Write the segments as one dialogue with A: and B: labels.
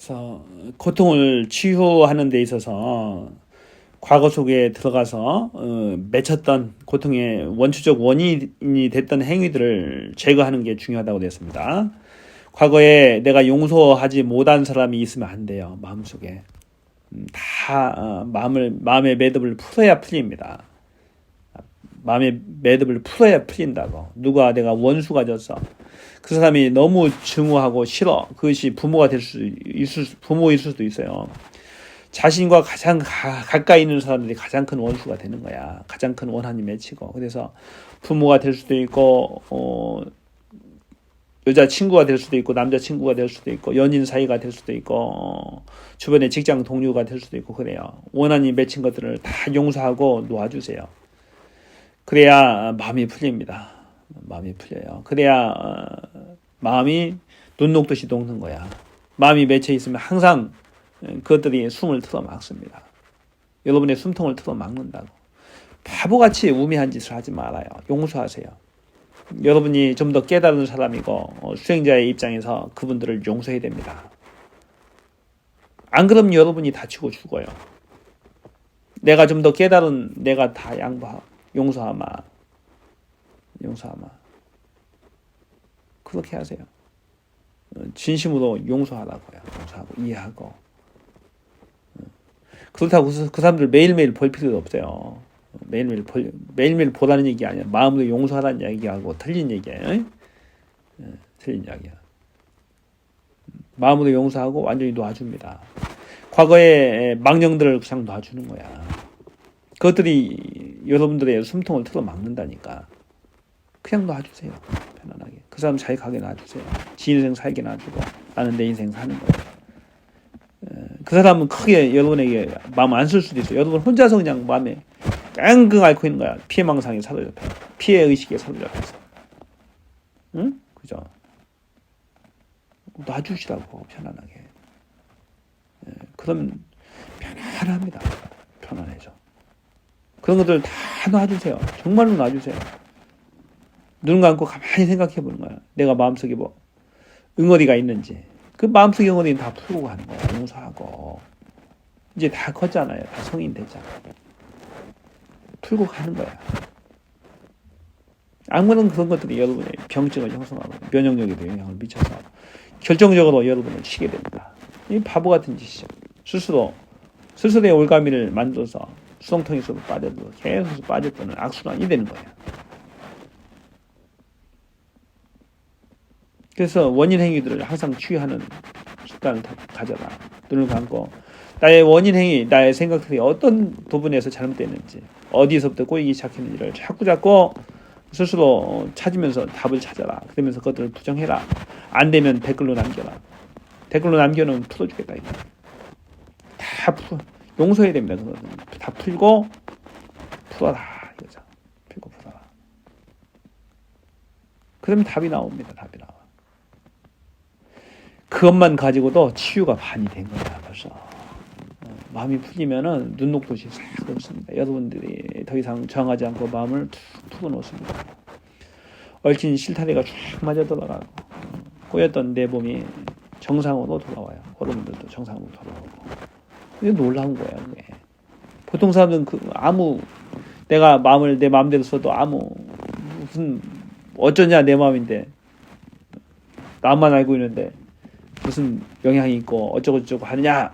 A: 그래서 고통을 치유하는 데 있어서 과거 속에 들어가서 어, 맺혔던 고통의 원초적 원인이 됐던 행위들을 제거하는 게 중요하다고 됐습니다. 과거에 내가 용서하지 못한 사람이 있으면 안 돼요. 마음속에 음, 다 어, 마음을 마음의 매듭을 풀어야 풀립니다. 마음의 매듭을 풀어야 풀린다고. 누가 내가 원수가 졌어. 그 사람이 너무 증오하고 싫어. 그것이 부모가 될 수 있을 수- 부모일 수도 있어요. 자신과 가장 가, 가까이 있는 사람들이 가장 큰 원수가 되는 거야. 가장 큰 원한이 맺히고. 그래서 부모가 될 수도 있고 어 여자 친구가 될 수도 있고 남자 친구가 될 수도 있고 연인 사이가 될 수도 있고 어, 주변에 직장 동료가 될 수도 있고 그래요. 원한이 맺힌 것들을 다 용서하고 놓아주세요. 그래야 마음이 풀립니다. 마음이 풀려요. 그래야 어, 마음이 눈 녹듯이 녹는 거야. 마음이 맺혀 있으면 항상 그것들이 숨을 틀어 막습니다. 여러분의 숨통을 틀어 막는다고. 바보같이 우매한 짓을 하지 말아요. 용서하세요. 여러분이 좀 더 깨달은 사람이고 어, 수행자의 입장에서 그분들을 용서해야 됩니다. 안 그러면 여러분이 다치고 죽어요. 내가 좀 더 깨달은 내가 다 양보 용서하마 용서하마 그렇게 하세요. 어, 진심으로 용서하라고요. 용서하고 이해하고 어, 그렇다고 그- 그 사람들 매일매일 볼 필요도 없어요. 어, 매일매일 볼, 매일매일 보라는 얘기 아니야. 마음으로 용서하라는 얘기하고 틀린 얘기예요. 예, 틀린 이야기야. 마음으로 용서하고 완전히 놔줍니다. 과거의 망령들을 그냥 놔주는 거야. 그것들이 여러분들의 숨통을 틀어 막는다니까. 그냥 놔주세요. 편안하게. 그 사람 잘 가게 놔주세요. 지 인생 살게 놔주고 나는 내 인생 사는 거예요. 에, 그 사람은 크게 여러분에게 마음 안 쓸 수도 있어요. 여러분 혼자서 그냥 마음에 깡깡 앓고 있는 거야. 피해망상에 사로잡혀. 피해 의식에 사로잡혀서. 응? 그죠? 놔주시라고 편안하게. 에, 그러면 편안합니다. 편안해져. 그런 것들 다 놔주세요. 정말로 놔주세요. 눈 감고 가만히 생각해 보는 거야. 내가 마음속에 뭐 응어리가 있는지. 그 마음속에 응어리는 다 풀고 가는 거야. 용서하고. 이제 다 컸잖아요. 다 성인 됐잖아. 풀고 가는 거야. 악물은 그런 것들이 여러분의 병증을 형성하고 면역력에도 영향을 미쳐서 결정적으로 여러분을 치게 됩니다. 이 바보 같은 짓이죠. 스스로 스스로의 올가미를 만들어서 수렁통에서도 빠져도 계속 빠졌다는 악순환이 되는 거예요. 그래서 원인 행위들을 항상 치유하는 습관을 다- 가져라. 눈을 감고 나의 원인 행위, 나의 생각들이 어떤 부분에서 잘못됐는지, 어디서부터 꼬이기 시작했는지를 자꾸 자꾸 스스로 찾으면서 답을 찾아라. 그러면서 그것들을 부정해라. 안 되면 댓글로 남겨라. 댓글로 남겨놓으면 풀어주겠다. 이거. 다 풀어. 용서해야 됩니다. 다 풀고 풀어라. 이거죠. 풀고 풀어라. 그러면 답이 나옵니다. 답이 나와. 그것만 가지고도 치유가 반이 된 거야 벌써. 어, 마음이 풀리면은 눈 녹듯이 싹 녹습니다. 여러분들이 더 이상 저항하지 않고 마음을 툭 풀어놓습니다. 얽힌 실타래가 쫙 맞아 어, 꼬였던 내 몸이 정상으로 돌아와요. 여러분들도 정상으로 돌아오고. 이게 놀라운 거야, 그게. 보통 사람들은 그 아무 내가 마음을 내 마음대로 써도 아무 무슨 어쩌냐 내 마음인데. 나만 알고 있는데 무슨 영향이 있고 어쩌고 저쩌고 하느냐.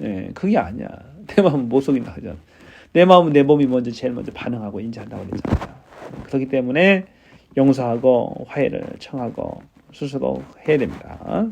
A: 예, 그게 아니야. 내 마음은 못 속인다 하잖아. 내 마음은 내 몸이 먼저 제일 먼저 반응하고 인지한다고 그랬잖아요. 그렇기 때문에 용서하고 화해를 청하고 스스로 해야 됩니다